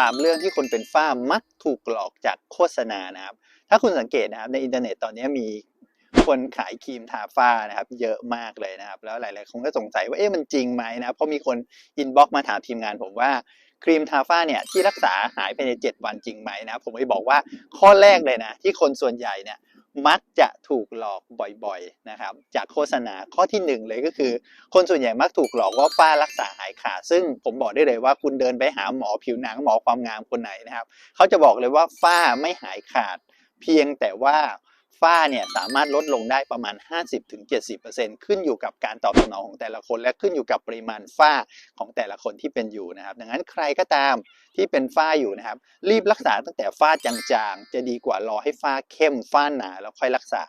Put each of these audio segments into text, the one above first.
3 เรื่องที่คนเป็นฝ้ามักถูกหลอกจากโฆษณานะครับ ถ้าคุณสังเกตนะครับในอินเทอร์เน็ตตอนนี้มีคนขายครีมทาฝ้านะครับ เยอะมากเลยนะครับ แล้วหลายๆคนก็สงสัยว่าเอ๊ะมันจริงไหมนะครับเพราะมีคนอินบ็อกมาถามทีมงานผมว่าครีมทาฝ้าเนี่ยที่รักษาหายภายใน 7 วันจริงไหมนะครับผมไปบอกว่าข้อแรกเลยนะที่คนส่วนใหญ่เนี่ย มักจะถูกหลอกบ่อยๆนะครับ จากโฆษณาข้อที่หนึ่งเลยก็คือ คนส่วนใหญ่มักถูกหลอกว่าฝ้ารักษาหายขาดซึ่งผมบอกได้เลยว่าคุณเดินไปหาหมอผิวหนังหมอความงามคนไหนนะครับ เขาจะบอกเลยว่าฝ้าไม่หายขาด เพียงแต่ว่า ฝ้าเนี่ยสามารถลดลงได้ประมาณ 50-70%ขึ้นอยู่กับการตอบสนองของแต่ละคนและขึ้นอยู่กับปริมาณฝ้าของแต่ละคนที่เป็นอยู่นะครับ ดังนั้นใครก็ตามที่เป็นฝ้าอยู่นะครับ รีบรักษาตั้งแต่ฝ้าจางๆ จะดีกว่ารอให้ฝ้าเข้มฝ้าหนาแล้วค่อยรักษา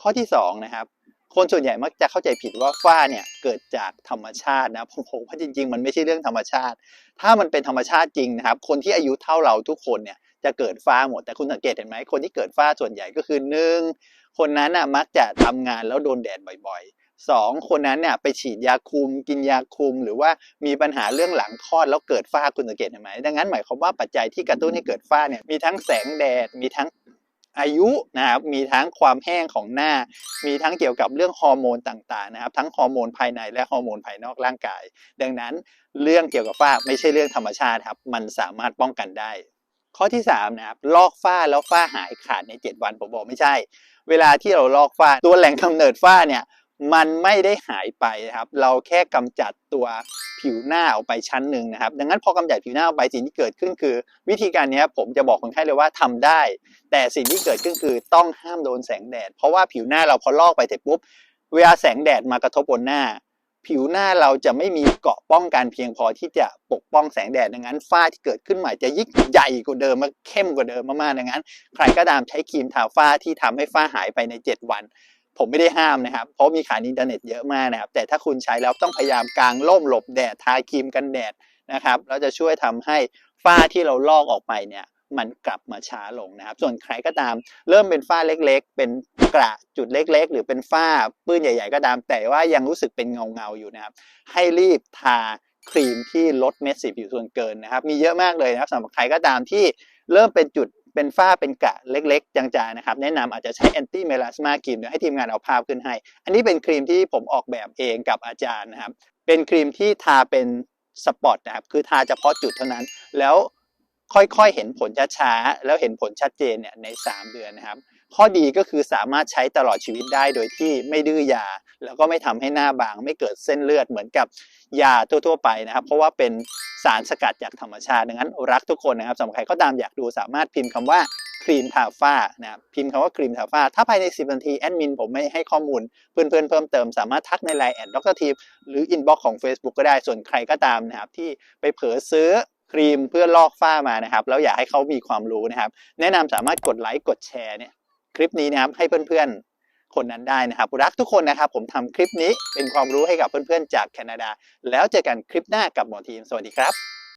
ข้อที่สองนะครับคนส่วนใหญ่มักจะเข้าใจผิดว่าฝ้าเนี่ยเกิดจากธรรมชาตินะผมบอกว่าจริงๆ มันไม่ใช่เรื่องธรรมชาติ ถ้ามันเป็นธรรมชาติจริงนะครับ คนที่อายุเท่าเราทุกคนเนี่ย จะเกิดฝ้าหมด แต่คุณสังเกตเห็นไหมคนที่เกิดฝ้าส่วนใหญ่ก็คือหนึ่งคนนั้นน่ะมักจะทำงานแล้วโดนแดดบ่อยๆสองคนนั้นเนี่ยไปฉีดยาคุม กินยาคุม หรือว่ามีปัญหาเรื่องหลังคลอดแล้วเกิดฝ้าคุณสังเกตเห็นไหมดังนั้นหมายความว่าปัจจัยที่กระตุ้นให้เกิดฝ้าเนี่ยมีทั้งแสงแดดมีทั้งอายุนะครับมีทั้งความแห้งของหน้า มีทั้งเกี่ยวกับเรื่องฮอร์โมนต่างๆนะครับ ทั้งฮอร์โมนภายในและฮอร์โมนภายนอกร่างกาย ดังนั้นเรื่องเกี่ยวกับฝ้าไม่ใช่เรื่องธรรมชาติครับ มันสามารถป้องกันได้ ข้อที่3นะครับลอกฝ้าแล้วฝ้าหายขาดใน 7 วันผมบอกไม่ใช่ เวลาที่เราลอกฝ้าตัวแหล่งกำเนิดฝ้าเนี่ยมันไม่ได้หายไปนะครับ เราแค่กำจัดตัวผิวหน้าออกไปชั้นหนึ่งนะครับ ดังนั้นพอกำจัดผิวหน้าออกไปสิ่งที่เกิดขึ้นคือ วิธีการนี้ผมจะบอกคนไข้เลยว่าทำได้ แต่สิ่งที่เกิดขึ้นคือต้องห้ามโดนแสงแดด เพราะว่าผิวหน้าเราพอลอกไปเสร็จปุ๊บเวลาแสงแดดมากระทบบนหน้า ผิวหน้าเราจะไม่มีเกาะป้องกันเพียงพอที่จะปกป้องแสงแดดดังนั้นฝ้าที่เกิดขึ้นใหม่จะยิ่งใหญ่กว่าเดิมมาเข้มกว่าเดิมมากๆดังนั้น ใครก็ตามใช้ครีมทาฝ้าที่ทำให้ฝ้าหายไปใน 7 วัน ผมไม่ได้ห้ามนะครับ เพราะมีขายอินเทอร์เน็ตเยอะมากนะครับ แต่ถ้าคุณใช้แล้วต้องพยายามกางร่มหลบแดดทาครีมกันแดดนะครับแล้วจะช่วยทำให้ฝ้าที่เราลอกออกไปเนี่ย มันกลับมาช้าลงนะครับ ส่วนใครก็ตาม เริ่มเป็นฝ้าเล็กๆ เป็นกระจุดเล็ก ๆ หรือเป็นฝ้าปื้นใหญ่ ๆ ก็ตาม แต่ว่ายังรู้สึกเป็นเงาๆอยู่นะครับ ให้รีบทาครีมที่ลดเม็ดสีผิวส่วนเกินนะครับ มีเยอะมากเลยนะครับสำหรับใครก็ตามที่เริ่มเป็นจุดเป็นฝ้าเป็นกระเล็กๆจางๆนะครับ แนะนำอาจจะใช้แอนตี้เมลาสมาครีมเดี๋ยวให้ทีมงานเอาภาพขึ้นให้ อันนี้เป็นครีมที่ผมออกแบบเองกับอาจารย์นะครับ เป็นครีมที่ทาเป็นสปอตนะครับ คือทาเฉพาะจุดเท่านั้น แล้ว ค่อยๆ เห็นผลช้าๆ แล้วเห็นผลชัดเจนเนี่ยใน 3 เดือนนะครับ ข้อดีก็คือสามารถใช้ตลอดชีวิตได้โดยที่ไม่ดื้อยา แล้วก็ไม่ทำให้หน้าบาง ไม่เกิดเส้นเลือดเหมือนกับยาทั่วๆ ไปนะครับ เพราะว่าเป็นสารสกัดจากธรรมชาติ ดังนั้นรักทุกคนนะครับสำหรับใครก็ตามอยากดูสามารถพิมพ์คำว่าครีมทาฝ้านะครับพิมพ์คำว่าครีมทาฝ้า ถ้าภายใน 10 นาทีแอดมินผมไม่ให้ข้อมูลเพื่อนๆเพิ่มเติมสามารถทักในไลน์แอดดรทีหรืออินบ็อกของ Facebook ก็ได้ส่วนใครก็ตามนะครับที่ไปเผลอซื้อ ครีมเพื่อลอกฝ้ามานะครับ แล้วอยากให้เขามีความรู้นะครับ แนะนำสามารถกดไลค์กดแชร์เนี่ยคลิปนี้นะครับให้เพื่อนๆคนนั้นได้นะครับ รักทุกคนนะครับ ผมทำคลิปนี้เป็นความรู้ให้กับเพื่อนๆจากแคนาดา แล้วเจอกันคลิปหน้ากับหมอทีมสวัสดีครับ